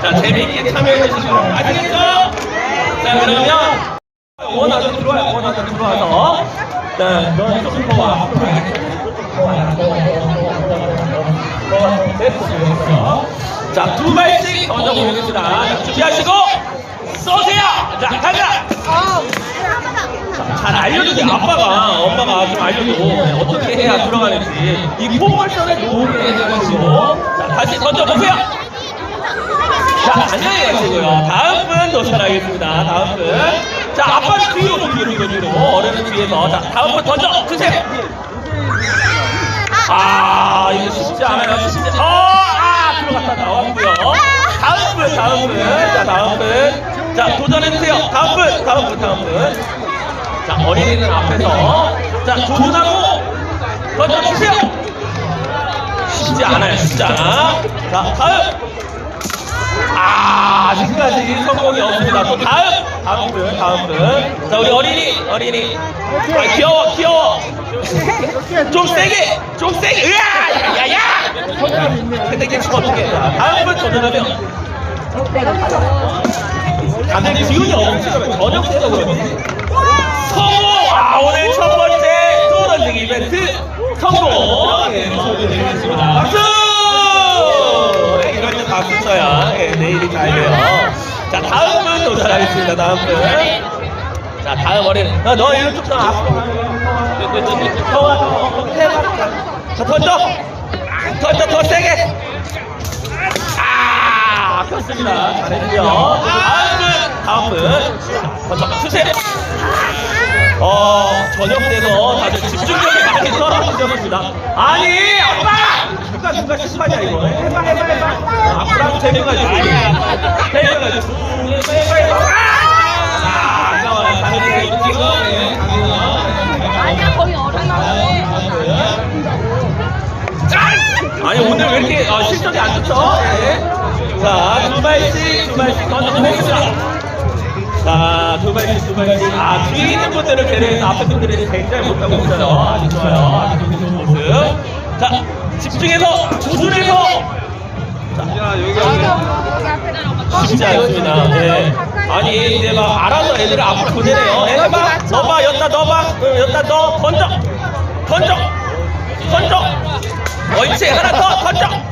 자, 재미있게 참여해 주시고, 아시겠죠? 자, 그러면, 원하던 들어와요, 원하던 들어와서. 자, 너희 손으로 앞으로 가야 자, 두 발씩 던져보겠습니다. 준비하시고! 쏘세요. 자, 가자. 잘 알려주세요. 아빠가, 엄마가 좀 네, 어떻게 해야 들어가는지 이 포멀션을 모르게 해가지고 자, 다시 던져보세요. 자, 안녕히 가시고요. 다음 분 도전하겠습니다. 다음 분. 자, 아빠는 뒤로, 뒤로, 뒤로, 뒤로. 어른은 뒤에서. 자, 다음 분 던져 주세요. 아, 이거 쉽지 않아요. 쉽지 어, 아, 분, 다음 분. 자, 다음 분. 자, 도전해주세요. 다음 분, 다음 분, 다음 분. 자, 어린이들 앞에서. 자, 도전하고 던져주세요. 쉽지 않아요. 않아. 자, 다음. 아, 아직까지 성공이 없습니다. 또 다음, 다음 분, 다음 분. 자, 우리 어린이, 어린이. 아, 귀여워, 귀여워. 좀 세게, 좀 세게. 으아, 야, 야, 야. 이게 지금 어떻게? 자, 다음 분 도전하면. 다들 기운이 없으시면 저녁 때도 그러면. 성공! 아, 오늘 첫 번째 또 던지기 이벤트 성공! 예, 성공드리겠습니다. 박수! 예, 이럴 때 박수 쳐야 예, 내일이 잘 돼요. 자, 다음 분 도전하겠습니다. 다음 분. 자, 다음 어린. 야, 너 일로 쭉 나. 앞으로 가. 더 와, 더, 던져! 던져, 더 세게! 아, 아깝습니다. 잘했고요. 다음 분, 다음 분. 던져, 주세요. 어, 저녁 때도 다들 집중력이 많이 떨어지셨습니다. 아니, 아빠! 누가, 누가 실수하냐, 이거. 해봐, 해봐, 해봐. 아, 아까워요. 다들 이거, 이거. 네, 아니야 거의 어른 나오네. 아니, 오늘 왜 이렇게 어, 실적이 안 좋죠? 네. 자, 두 발씩, 두 발씩 던져보겠습니다. 자, 두 발씩, 두 발씩. 아, 뒤에 있는 분들을 배려해서 앞에 분들이 굉장히 못하고 있어요. 아주 좋아요. 아주 좋은 모습. 자, 집중해서, 조준해서. 쉽지 않습니다. 네. 아니, 이제 막 알아서 애들을 앞으로 보내네요. 애 해봐. 넣어봐, 여기다 넣어봐. 응, 여기다 넣어. 던져. 던져. 던져. 옳지. 하나 더 던져. 아?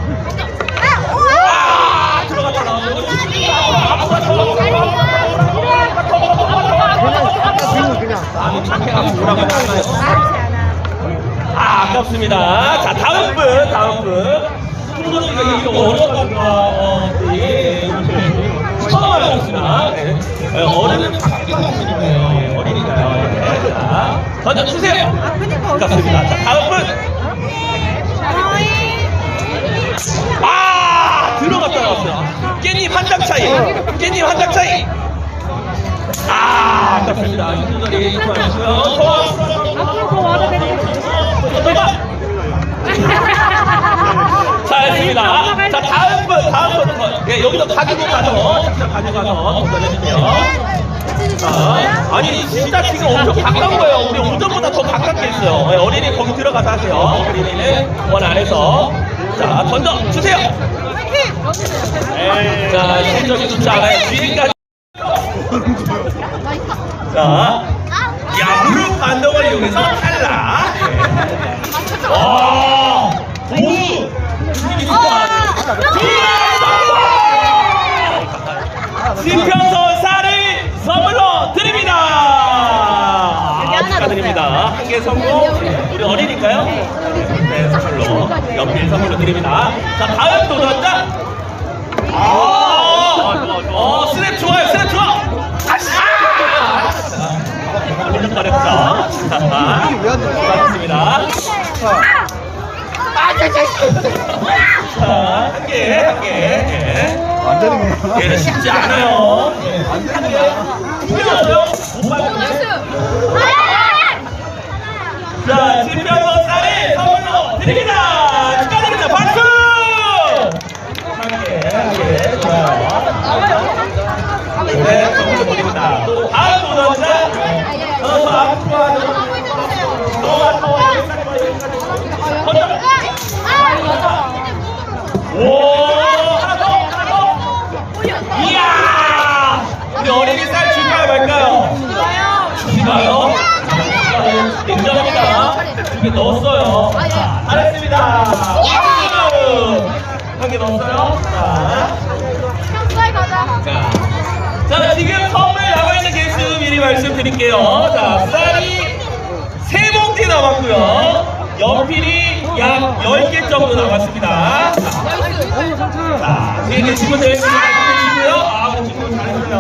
아, 아깝습니다. 자, 다음 분, 다음 분. 풍선이가 이거 어려웠다. 어, 예. 처음 알았습니다. 네. 네, 어른은 바뀌는. 예, 어린이가요. 네. 자, 던져주세요. 아깝습니다. 자, 다음 분. 아 들어갔다 나왔어요. 깻잎 한 장 차이. 깻잎 한 장 차이. 아 아깝습니다. 이분들이 수고하셨고요. 자, 했습니다. 자, 다음 분, 다음 분. 예, 여기서 가지고 가서, 직접 가져가서 도전해주세요. 자, 아니, 진짜 지금 엄청 가까운 거예요. 우리 운전보다 더 가깝게 있어요. 예, 어린이 거기 들어가서 하세요. 어린이는 원 안에서. 자, 던져 주세요. 자, 실적이 좋지 않아요. 뒤에까지. 자, 야, 무릎 반동을 이용해서 탈락. 예. 와, 보수. 분위기 좋아. 어린이니까요? 네, 선물로. 연필 선물로 드립니다. 자, 다음 도전자. 아, 어, 스냅 좋아요, 스냅 좋아. 다시. 아! 걸릴 뻔했죠. 자, 수고하셨습니다. 자, 한 개, 한 개. 예. 안 되는구나. 얘는 쉽지 않아요. 예, 안. 힘들어요? 못받 선물로 개 넣었어요. 자. 자, 자, 지금 선물 나가 있는 개수 미리 말씀드릴게요. 자, 쌀이 세 봉지 남았고요. 연필이 약 10개 정도 남았습니다. 자, 뒤에 계신 분들 지금 계시고요. 아, 우리 친구 잘했어요.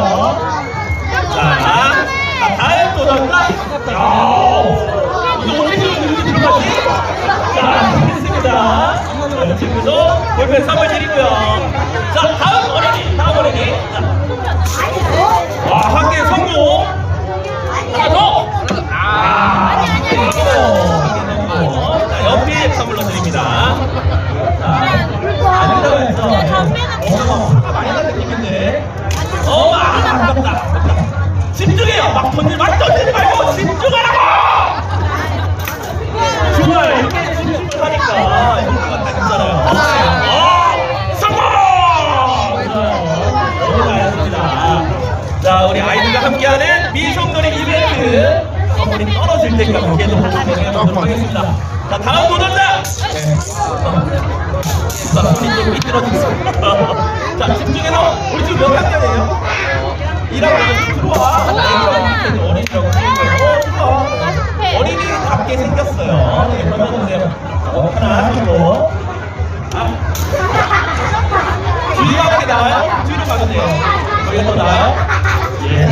자, 자, 다음 도전자. 야, 이거 어떻게 이렇게 들어가지? 자, 됐습니다. 자, 친구도 선물 드리고요. 자, 다음 어린이, 다음 어린이. 자, 자, 다음 도전자! 좀 삐뚤어졌습니다. 자, 집중해서 우리 지금 몇 학년이에요? 1학년 들어와. 어린이라고. 어. 어린이답게 생겼어요. 네, 던져주세요. 어, 하나 하시고. 아. 뒤로 가게 나와요? 뒤로 가주세요. 여기 더 나와요? 예. 예,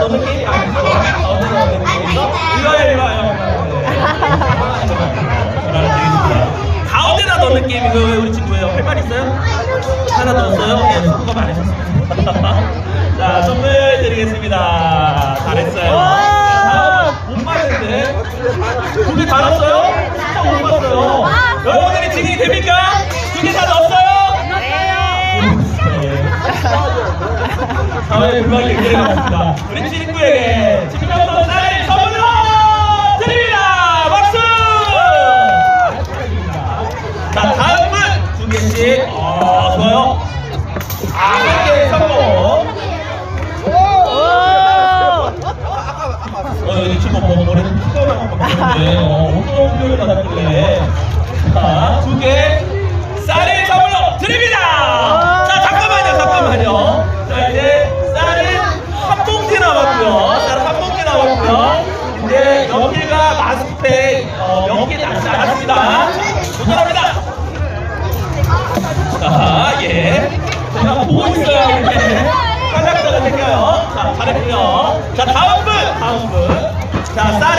넣는 게임이. 어디다 넣는 게임이죠? 이거요, 이거요. 전화를 드리겠습니다. 가운데다 넣는 게임이고요. 왜 우리 친구예요? 할 말 있어요? 하나 넣었어요? 예, 수고 많으셨습니다. 자, 선물 드리겠습니다. 잘했어요. 다음은 못 봤는데. 두 개 다 넣었어요? 진짜 못 봤어요. 여러분들이 진행이 됩니까? 두 개 다 넣었어요? 불만이 드리겠습니다. 우리 친구에게 남지 않았습니다. 자, 예. 제가 있어요. 이렇게. 탈락자가 생겨요. 자, 잘했고요. 자, 다음 분! 다음 분. 자, 쌀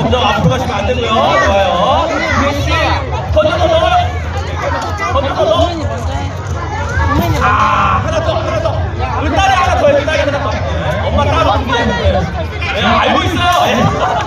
점점 앞으로 가시면 안 되고요. 좋아요. 던져 던져. 던져 던져. 아 하나 더 하나 더. 우리 딸이 하나 더 해요. 딸이 하나 더. 엄마 따로 준비했는데. 네, 알고 있어요. 네.